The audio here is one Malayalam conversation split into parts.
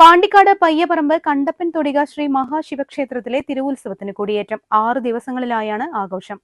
Pandikkad Payyaparamb Kandappan Thodika Sree മഹാശിവക്ഷേത്രത്തിലെ തിരുവുത്സവത്തിന് കൊടിയേറ്റം. ആറ് ദിവസങ്ങളിലായാണ് ആഘോഷം.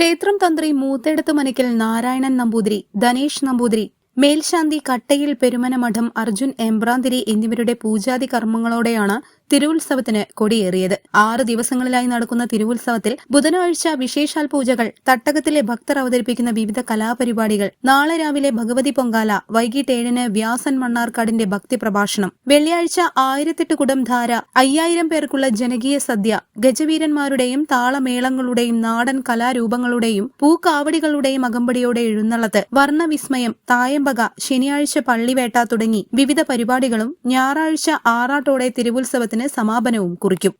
ക്ഷേത്രം തന്ത്രി മൂത്തേടത്ത് മനയ്ക്കൽ നാരായണൻ നമ്പൂതിരി ധനേഷ് നമ്പൂതിരി മേൽശാന്തി കട്ടയിൽ പെരുമന മഠം അർജുൻ എംബ്രാന്തിരി എന്നിവരുടെ പൂജാതി കർമ്മങ്ങളോടെയാണ് തിരുവുത്സവത്തിന് കൊടിയേറിയത്. ആറ് ദിവസങ്ങളിലായി നടക്കുന്ന തിരുവുത്സവത്തിൽ ബുധനാഴ്ച വിശേഷാൽ പൂജകൾ തട്ടകത്തിലെ ഭക്തർ അവതരിപ്പിക്കുന്ന വിവിധ കലാപരിപാടികൾ നാളെ രാവിലെ ഭഗവതി പൊങ്കാല വൈകിട്ട് ഏഴിന് വ്യാസൻ മണ്ണാർക്കാടിന്റെ ഭക്തി പ്രഭാഷണം വെള്ളിയാഴ്ച ആയിരത്തെട്ട് കുടം ധാര അയ്യായിരം പേർക്കുള്ള ജനകീയ സദ്യ ഗജവീരന്മാരുടെയും താളമേളങ്ങളുടെയും നാടൻ കലാരൂപങ്ങളുടെയും പൂക്കാവടികളുടെയും അകമ്പടിയോടെ എഴുന്നള്ളത്ത് വർണവിസ്മയം തായമ്പക ശനിയാഴ്ച പള്ളിവേട്ട തുടങ്ങി വിവിധ പരിപാടികളും ഞായറാഴ്ച ആറാട്ടോടെ തിരുവുത്സവത്തിന് സമാപനവും കുറിക്കും.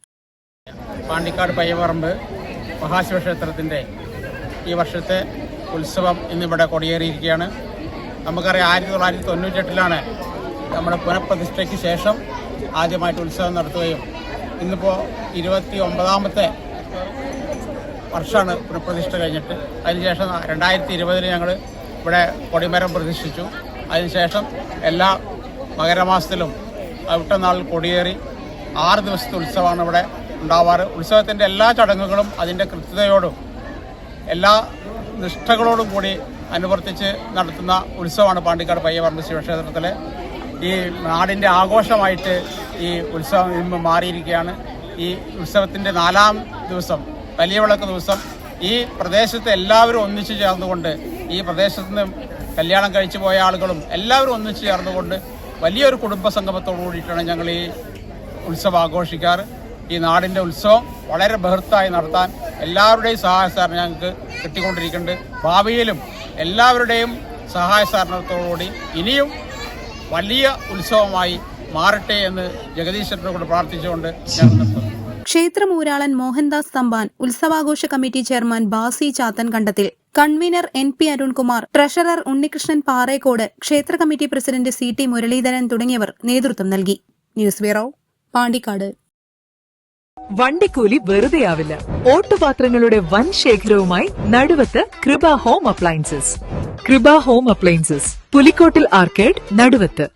പാണ്ടിക്കാട് പയ്യപറമ്പ് മഹാശിവക്ഷേത്രത്തിന്റെ ഈ വർഷത്തെ ഉത്സവം ഇന്നിവിടെ കൊടിയേറിയിരിക്കുകയാണ്. നമുക്കറിയാം ആയിരത്തി തൊള്ളായിരത്തി തൊണ്ണൂറ്റെട്ടിലാണ് നമ്മുടെ പുനഃപ്രതിഷ്ഠയ്ക്ക് ശേഷം ആദ്യമായിട്ട് ഉത്സവം നടത്തുകയും ഇന്നിപ്പോൾ ഇരുപത്തി ഒമ്പതാമത്തെ വർഷമാണ് പുനഃപ്രതിഷ്ഠ കഴിഞ്ഞിട്ട്. അതിനുശേഷം രണ്ടായിരത്തി ഇരുപതിൽ ഞങ്ങൾ ഇവിടെ കൊടിമരം പ്രതിഷ്ഠിച്ചു. അതിനുശേഷം എല്ലാ മകരമാസത്തിലും അവിട്ടനാൾ കൊടിയേറി ആറ് ദിവസത്തെ ഉത്സവമാണ് ഇവിടെ ഉണ്ടാവാറ്. ഉത്സവത്തിന്റെ എല്ലാ ചടങ്ങുകളും അതിന്റെ കൃത്യതയോടും എല്ലാ നിഷ്ഠകളോടും കൂടി അനുവർത്തിച്ച് നടത്തുന്ന ഉത്സവമാണ് പാണ്ടിക്കാട് പയ്യപറമ്പ് ശിവക്ഷേത്രത്തിലെ ഈ നാടിന്റെ ആഘോഷമായിട്ട് ഈ ഉത്സവം ഇന്ന് മാറിയിരിക്കുകയാണ്. ഈ ഉത്സവത്തിന്റെ നാലാം ദിവസം വലിയ വിളക്ക് ദിവസം ഈ പ്രദേശത്ത് എല്ലാവരും ഒന്നിച്ചു ചേർന്നുകൊണ്ട് ഈ പ്രദേശത്ത് നിന്ന് കല്യാണം കഴിച്ചു പോയ ആളുകളും എല്ലാവരും ഒന്നിച്ചു ചേർന്നുകൊണ്ട് വലിയൊരു കുടുംബ സംഗമത്തോടു കൂടിയിട്ടാണ് ഞങ്ങൾ ഈ ഉത്സവം ആഘോഷിക്കാറ്. ഈ നാടിന്റെ ഉത്സവം വളരെ ബഹൃത്തായി നടത്താൻ എല്ലാവരുടെയും സഹായ സഹകരണം ഞങ്ങൾക്ക് കിട്ടിക്കൊണ്ടിരിക്കുന്നുണ്ട്. ഭാവിയിലും എല്ലാവരുടെയും സഹായ സഹകരണത്തോടുകൂടി ഇനിയും വലിയ ഉത്സവമായി മാറട്ടെ എന്ന് ജഗദീശ്വരനോട് പ്രാർത്ഥിച്ചുകൊണ്ട് ഞങ്ങൾ നിർത്തുന്നു. ക്ഷേത്രമൂരാളൻ Mohandas Thampan ഉത്സവാഘോഷ committee chairman Basi Chathan Kandathil. Convener N P Arunkumar treasurer Unnikrishnan Parekkode ക്ഷേത്ര committee president C T Muralidharan തുടങ്ങിയവർ നേതൃത്വം നൽകി. News bureau Pandikkad. വണ്ടിക്കൂലി വെറുതെയാവില്ല. ഓട്ടുപാത്രങ്ങളുടെ വൻ ശേഖരവുമായി Naduvath Krupa home appliances. Krupa home appliances. Pulikkottil arcade Naduvath.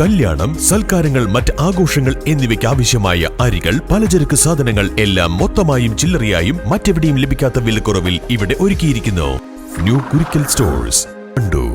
കല്യാണം സൽക്കാരങ്ങൾ മറ്റ് ആഘോഷങ്ങൾ എന്നിവയ്ക്ക് ആവശ്യമായ അരികൾ പലചരക്ക് സാധനങ്ങൾ എല്ലാം മൊത്തമായും ചില്ലറയായും മറ്റെവിടെയും ലഭിക്കാത്ത വിലക്കുറവിൽ ഇവിടെ ഒരുക്കിയിരിക്കുന്നു. New Kurikkal stores Wandoor